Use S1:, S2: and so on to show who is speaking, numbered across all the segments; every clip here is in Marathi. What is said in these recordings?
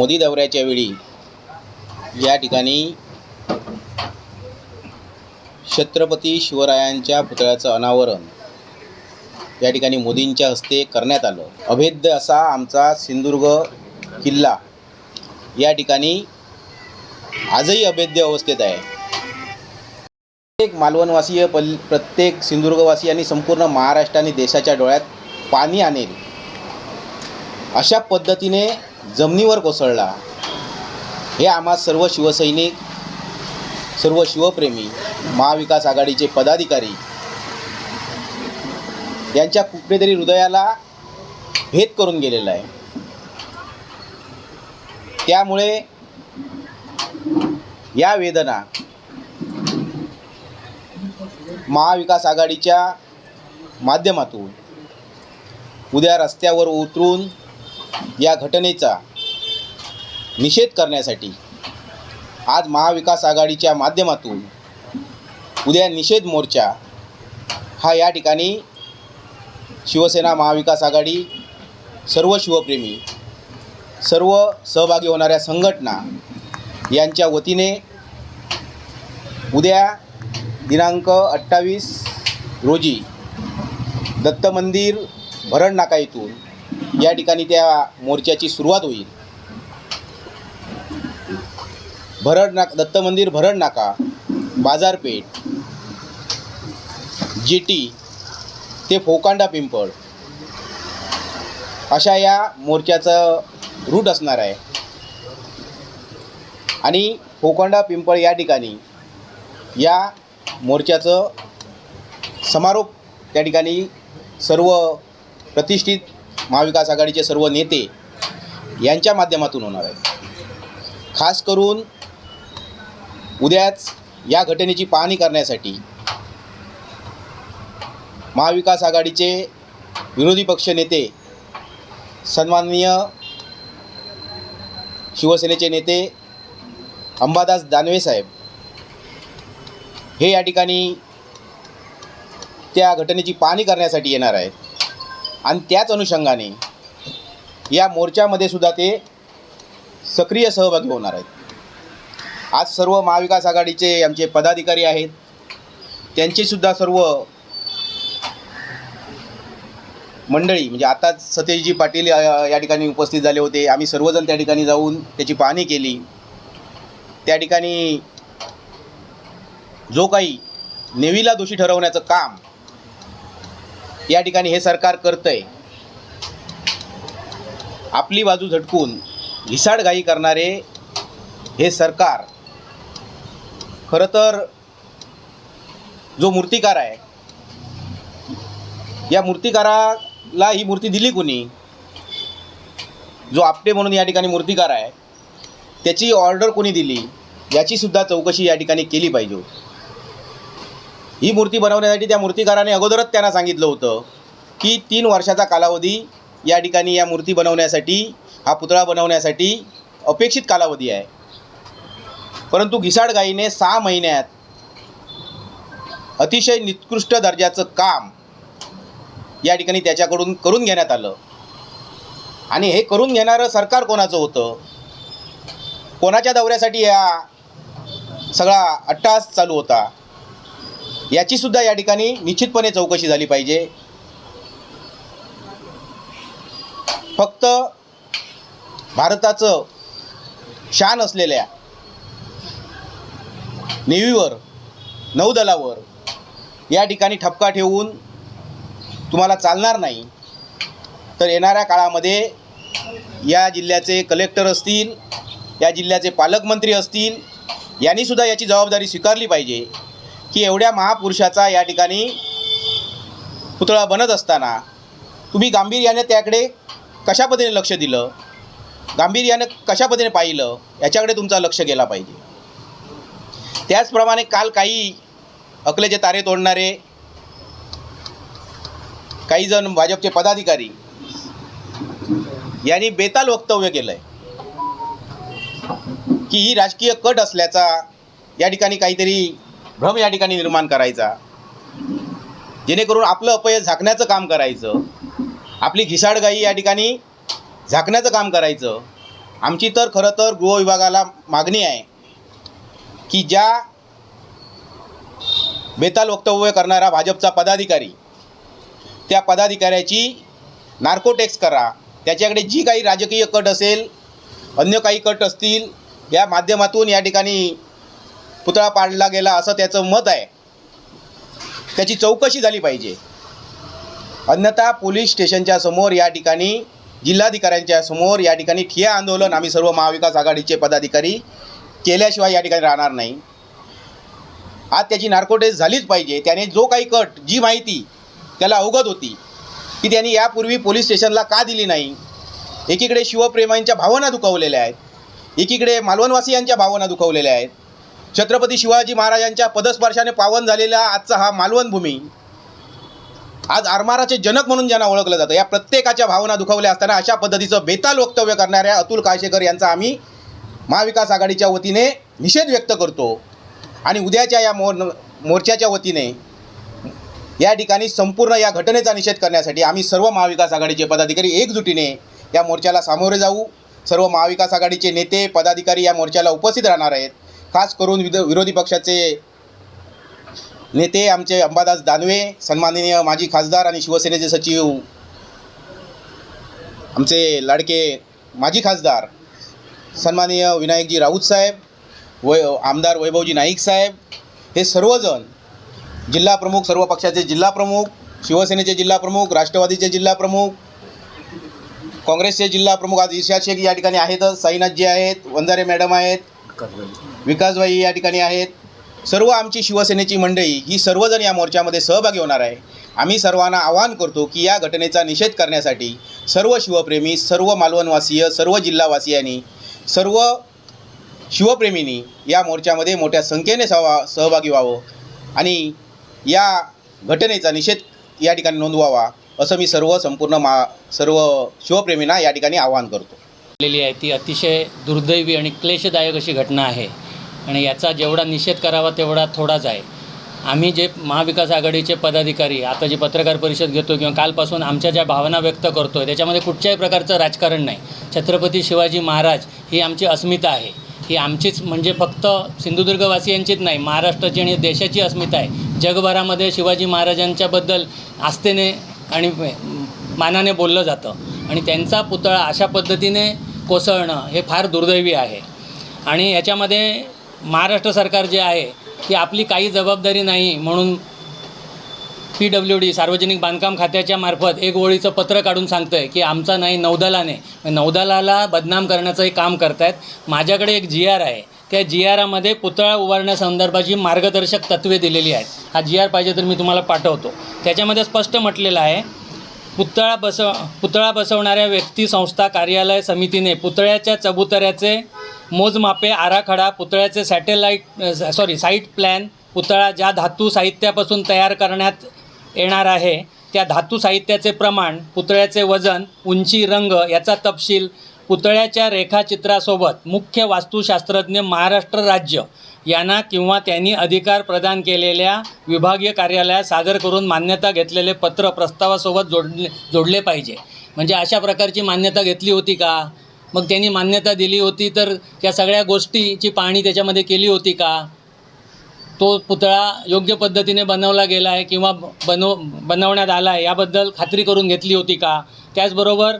S1: मोदी दौऱ्याच्या वेळी या ठिकाणी छत्रपती शिवरायांच्या पुतळ्याचं अनावरण या ठिकाणी मोदींच्या हस्ते करण्यात आलं. अभेद्य असा आमचा सिंधुदुर्ग किल्ला या ठिकाणी आजही अभेद्य अवस्थेत आहे. प्रत्येक मालवणवासीय पल प्रत्येक सिंधुदुर्गवासी आणि संपूर्ण महाराष्ट्र आणि देशाच्या डोळ्यात पाणी आणेल. अशा पद्धतीने जमिनीवर कोसळला. हे आम्हा सर्व शिवसैनिक सर्व शिवप्रेमी महाविकास आघाडीचे पदाधिकारी यांच्या कुठेतरी हृदयाला भेद करून गेलेला आहे. त्यामुळे या वेदना महाविकास आघाडीच्या माध्यमातून उद्या रस्त्यावर उतरून या घटनेचा निषेध करण्यासाठी आज महाविकास आघाडीच्या माध्यमातून उद्या निषेध मोर्चा हा या ठिकाणी शिवसेना महाविकास आघाडी सर्व शिवप्रेमी सर्व सहभागी होणाऱ्या संघटना यांच्या वतीने उद्या दिनांक अठ्ठावीस रोजी दत्त मंदिर भरण नाका येथून या ठिकाणी त्या मोर्चाची सुरुवात होईल. भरड नाका दत्त मंदिर भरड नाका बाजारपेठ जेटी ते फोकांडा पिंपळ अशा या मोर्चाचं रूट असणार आहे. आणि फोकांडा पिंपळ या ठिकाणी या मोर्चाचं समारोप त्या ठिकाणी सर्व प्रतिष्ठित महाविकास आघाडीचे सर्व नेते यांच्या माध्यमातून होणार आहे खास करून उद्याच या घटनेची पाहणी करण्यासाठी महाविकास आघाडीचे विरोधी पक्ष नेते सन्माननीय शिवसेनेचे नेते अंबादास दानवे साहेब हे या ठिकाणी त्या घटनेची पाहणी करण्यासाठी येणार आहेत. आणि त्याच अनुषंगाने या मोर्चामध्ये सुद्धा ते सक्रिय सहभागी होणार आहेत. आज सर्व महाविकास आघाडीचे आमचे पदाधिकारी आहेत. त्यांचेसुद्धा सर्व मंडळी म्हणजे आताच सतेजी पाटील या ठिकाणी उपस्थित झाले होते. आम्ही सर्वजण त्या ठिकाणी जाऊन त्याची पाहणी केली. त्या ठिकाणी जो काही नेवीला दोषी ठरवण्याचं काम या ठिकाणी हे सरकार करतंय. आपली बाजू झटकून घिसाडघाई करणारे हे सरकार खरं तर जो मूर्तिकार आहे या मूर्तिकाराला ही मूर्ती दिली कोणी? जो आपटे म्हणून या ठिकाणी मूर्तिकार आहे त्याची ऑर्डर कोणी दिली? याचीसुद्धा चौकशी या ठिकाणी केली पाहिजे होती. ही मूर्ती बनवण्यासाठी त्या मूर्तिकाराने अगोदरच त्यांना सांगितलं होतं की तीन वर्षाचा कालावधी या ठिकाणी या मूर्ती बनवण्यासाठी हा पुतळा बनवण्यासाठी अपेक्षित कालावधी आहे. परंतु घिसाडगाईने सहा महिन्यात अतिशय निकृष्ट दर्जाचं काम या ठिकाणी त्याच्याकडून करून घेण्यात आलं. आणि हे करून घेणारं सरकार कोणाचं होतं? कोणाच्या दौऱ्यासाठी या सगळा अट्टास चालू होता? याचीसुद्धा या ठिकाणी निश्चितपणे चौकशी झाली पाहिजे. फक्त भारताचं शान असलेल्या नेव्हीवर नौदलावर या ठिकाणी ठपका ठेवून तुम्हाला चालणार नाही. तर येणाऱ्या काळामध्ये या जिल्ह्याचे कलेक्टर असतील या जिल्ह्याचे पालकमंत्री असतील यांनीसुद्धा याची जबाबदारी स्वीकारली पाहिजे. की एवढ्या महापुरुषाचा या ठिकाणी पुतळा बनत असताना तुम्ही गांभीर्याने त्याकडे कशा पद्धतीने लक्ष दिलं? गांभीर्यानं कशा पद्धतीने पाहिलं? याच्याकडे तुमचा लक्ष गेला पाहिजे. त्याचप्रमाणे काल काही अकलेचे तारे तोडणारे काही जण भाजपचे पदाधिकारी यांनी बेताल वक्तव्य केलं आहे की ही राजकीय कट असल्याचा या ठिकाणी काहीतरी भ्रम या ठिकाणी निर्माण करायचा. जेणेकरून आपलं अपयश झाकण्याचं काम करायचं. आपली घिसाडगाई या ठिकाणी झाकण्याचं काम करायचं. आमची तर खरं तर गृहविभागाला मागणी आहे की ज्या बेताल वक्तव्य करणारा भाजपचा पदाधिकारी त्या पदाधिकाऱ्याची नार्कोटेक्स करा. त्याच्याकडे जी काही राजकीय कट असेल अन्य काही कट असतील या माध्यमातून या ठिकाणी पुतळा पाडला गेला असं त्याचं मत आहे. त्याची चौकशी झाली पाहिजे. अन्यथा पोलीस स्टेशनच्या समोर या ठिकाणी जिल्हाधिकाऱ्यांच्या समोर या ठिकाणी ठिया आंदोलन आम्ही सर्व महाविकास आघाडीचे पदाधिकारी केल्याशिवाय या ठिकाणी राहणार नाही. आज त्याची नार्कोटेस झालीच पाहिजे. त्याने जो काही कट जी माहिती त्याला अवगत होती की त्यांनी यापूर्वी पोलीस स्टेशनला का दिली नाही? एकीकडे शिवप्रेमांच्या भावना दुखावलेल्या आहेत. एकीकडे मालवणवासियांच्या भावना दुखावलेल्या आहेत. छत्रपती शिवाजी महाराजांच्या पदस्पर्शाने पावन झालेला आजचा हा मालवण भूमी आज आरमाराचे जनक म्हणून ज्यांना ओळखलं जातं या प्रत्येकाच्या भावना दुखावल्या असताना अशा पद्धतीचं बेताल वक्तव्य करणाऱ्या अतुल काळशेकर यांचा आम्ही महाविकास आघाडीच्या वतीने निषेध व्यक्त करतो आणि उद्याच्या या मोर मोर्चाच्या वतीने या ठिकाणी संपूर्ण या घटनेचा निषेध करण्यासाठी आम्ही सर्व महाविकास आघाडीचे पदाधिकारी एकजुटीने या मोर्चाला सामोरे जाऊ सर्व महाविकास आघाडीचे नेते पदाधिकारी या मोर्चाला उपस्थित राहणार आहेत. खास करून विद विरोधी पक्षाचे नेते आमचे अंबादास दानवे सन्माननीय माजी खासदार आणि शिवसेनेचे सचिव आमचे लाडके माजी खासदार सन्माननीय विनायकजी राऊत साहेब वै आमदार वैभवजी नाईक साहेब हे सर्वजण जिल्हा प्रमुख सर्व पक्षाचे जिल्हा प्रमुख शिवसेनेचे जिल्हा प्रमुख राष्ट्रवादीचे जिल्हा प्रमुख काँग्रेसचे जिल्हा प्रमुख आज ईशा शेख या ठिकाणी आहेतच साईनाथजी आहेत वंजारे मॅडम आहेत विकासभाई या ठिकाणी आहेत. सर्व आमची शिवसेनेची मंडळी ही सर्वजण या मोर्चामध्ये सहभागी होणार आहे. आम्ही सर्वांना आवाहन करतो की या घटनेचा निषेध करण्यासाठी सर्व शिवप्रेमी सर्व मालवणवासीय सर्व जिल्हावासियांनी सर्व शिवप्रेमींनी या मोर्चामध्ये मोठ्या संख्येने सहवा सहभागी व्हावं आणि या घटनेचा निषेध या ठिकाणी नोंदवावा असं मी सर्व संपूर्ण मा सर्व शिवप्रेमींना या ठिकाणी आवाहन करतो.
S2: आहे. ती अतिशय दुर्दैवी आणि क्लेशदायक अशी घटना आहे. आणि याचा जेवढा निषेध करावा तेवढा थोडाच आहे. आम्ही जे महाविकास आघाडीचे पदाधिकारी आता जी पत्रकार परिषद घेतो किंवा कालपासून आमच्या ज्या भावना व्यक्त करतो आहे त्याच्यामध्ये कुठच्याही प्रकारचं राजकारण नाही. छत्रपती शिवाजी महाराज ही आमची अस्मिता आहे. ही आमचीच म्हणजे फक्त सिंधुदुर्गवासियांचीच नाही महाराष्ट्राची आणि देशाची अस्मिता आहे. जगभरामध्ये शिवाजी महाराजांच्याबद्दल आस्थेने आणि मानाने बोललं जातं. आणि त्यांचा पुतळा अशा पद्धतीने कोसळणं हे फार दुर्दैवी आहे. आणि याच्यामध्ये महाराष्ट्र सरकार जे आहे ती आपली काही जबाबदारी नाही म्हणून पी डब्ल्यू डी सार्वजनिक बांधकाम खात्याच्या मार्फत एक ओळीचं पत्र काढून सांगतं आहे की आमचा नाही नौदलाने. नौदलाला बदनाम करण्याचं हे काम करतायत. माझ्याकडे एक जी आर आहे. त्या जी आरामध्ये पुतळा उभारण्यासंदर्भाची मार्गदर्शक तत्त्वे दिलेली आहेत. हा जी आर पाहिजे तर मी तुम्हाला पाठवतो. त्याच्यामध्ये स्पष्ट म्हटलेलं आहे पुतळा बसव पुतळा बसवणाऱ्या व्यक्ती संस्था कार्यालय समितीने पुतळ्याच्या चबुतऱ्याचे मोजमापे आराखडा पुतळ्याचे सॅटेलाईट सॉरी साईट प्लॅन पुतळा ज्या धातू साहित्यापासून तयार करण्यात येणार आहे त्या धातू साहित्याचे प्रमाण पुतळ्याचे वजन उंची रंग याचा तपशील पुतळ्याच्या रेखाचित्रासोबत मुख्य वास्तुशास्त्रज्ञ महाराष्ट्र राज्य यांना किंवा त्यांनी अधिकार प्रदान केलेल्या विभागीय कार्यालयात सादर करून मान्यता घेतलेले पत्र प्रस्तावासोबत जोडले जोडले पाहिजे. म्हणजे अशा प्रकारची मान्यता घेतली होती का? मग त्यांनी मान्यता दिली होती तर त्या सगळ्या गोष्टीची पाहणी त्याच्यामध्ये केली होती का? तो पुतळा योग्य पद्धतीने बनवला गेला आहे किंवा बनव बनवण्यात आला आहे याबद्दल खात्री करून घेतली होती का? त्याचबरोबर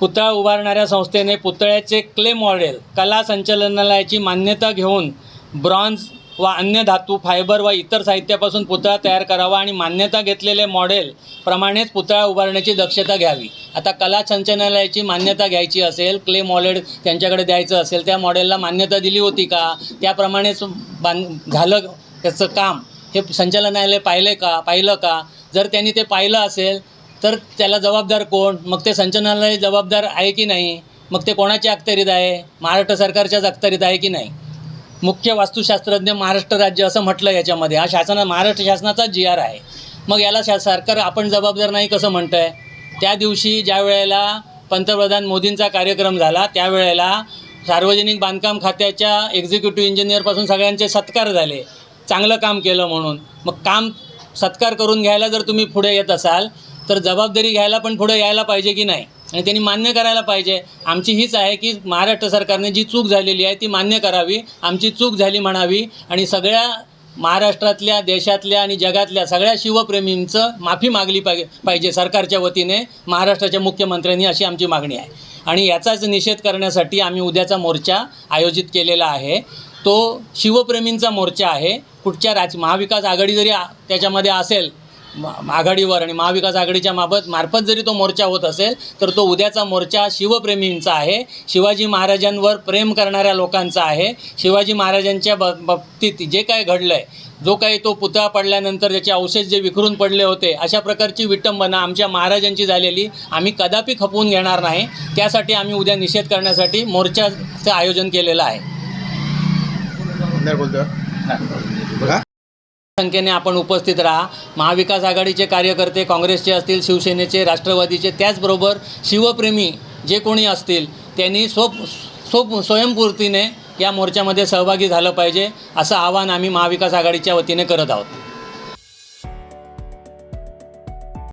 S2: पुतळा उभारणाऱ्या संस्थेने पुतळ्याचे क्ले मॉडेल कला संचालनालयाची मान्यता घेऊन ब्रॉन्झ व अन्य धातू फायबर व इतर साहित्यापासून पुतळा तयार करावा आणि मान्यता घेतलेले मॉडेल प्रमाणेच पुतळा उभारण्याची दक्षता घ्यावी. आता कला संचनालयाची मान्यता घ्यायची असेल क्ले मॉडेल त्यांच्याकडे द्यायचं असेल त्या मॉडेलला मान्यता दिली होती का? त्याप्रमाणेच बांध झालं त्याचं काम. हे संचालनालय पाहिलं का? पाहिलं का? जर त्यांनी ते पाहिलं असेल तर त्याला जबाबदार कोण? मग ते संचालनालय जबाबदार आहे की नाही? मग ते कोणाच्या अखत्यारीत आहे? महाराष्ट्र सरकारच्याच अखत्यारीत आहे की नाही? मुख्य वास्तुशास्त्रज्ञ महाराष्ट्र राज्य असं म्हटलं याच्यामध्ये. हा शासना महाराष्ट्र शासनाचा जी आर आहे. मग याला शा सरकार आपण जबाबदार नाही कसं म्हणतं आहे त्या दिवशी ज्या वेळेला पंतप्रधान मोदींचा कार्यक्रम झाला त्यावेळेला सार्वजनिक बांधकाम खात्याच्या एक्झिक्युटिव्ह इंजिनियरपासून सगळ्यांचे सत्कार झाले. चांगलं काम केलं म्हणून. मग काम सत्कार करून घ्यायला जर तुम्ही पुढे येत असाल तर जबाबदारी घ्यायला पण पुढे यायला पाहिजे की नाही? आणि त्यांनी मान्य करायला पाहिजे. आमची हीच आहे की महाराष्ट्र सरकारने जी चूक झालेली आहे ती मान्य करावी. आमची चूक झाली म्हणावी. आणि सगळ्या महाराष्ट्रातल्या देशातल्या आणि जगातल्या सगळ्या शिवप्रेमींचं माफी मागली पाहिजे पाहिजे सरकारच्या वतीने. महाराष्ट्राच्या मुख्यमंत्र्यांनी अशी आमची मागणी आहे. आणि याचाच निषेध करण्यासाठी आम्ही उद्याचा मोर्चा आयोजित केलेला आहे. तो शिवप्रेमींचा मोर्चा आहे. कुठच्या राज महाविकास आघाडी जरी त्याच्यामध्ये असेल आघाडीवर आणि महाविकास आघाडीच्या माबत मार्फत जरी तो मोर्चा होत असेल तर तो उद्याचा मोर्चा शिवप्रेमींचा आहे. शिवाजी महाराजांवर प्रेम करणाऱ्या लोकांचा आहे. शिवाजी महाराजांच्या ब बाबतीत जे काय घडलं आहे जो काही तो पुतळा पडल्यानंतर त्याचे अवशेष जे विखरून पडले होते अशा प्रकारची विटंबना आमच्या महाराजांची झालेली आम्ही कदापि खपवून घेणार नाही. त्यासाठी आम्ही उद्या निषेध करण्यासाठी मोर्चाचं आयोजन केलेलं आहे. संख्येने आपण उपस्थित राहा. महाविकास आघाडीचे कार्यकर्ते काँग्रेसचे असतील शिवसेनेचे राष्ट्रवादीचे त्याचबरोबर शिवप्रेमी जे कोणी असतील त्यांनी स्वप स्वप स्वयंपूर्तीने या मोर्चामध्ये सहभागी झालं पाहिजे असं आवाहन आम्ही महाविकास आघाडीच्या वतीने करत आहोत.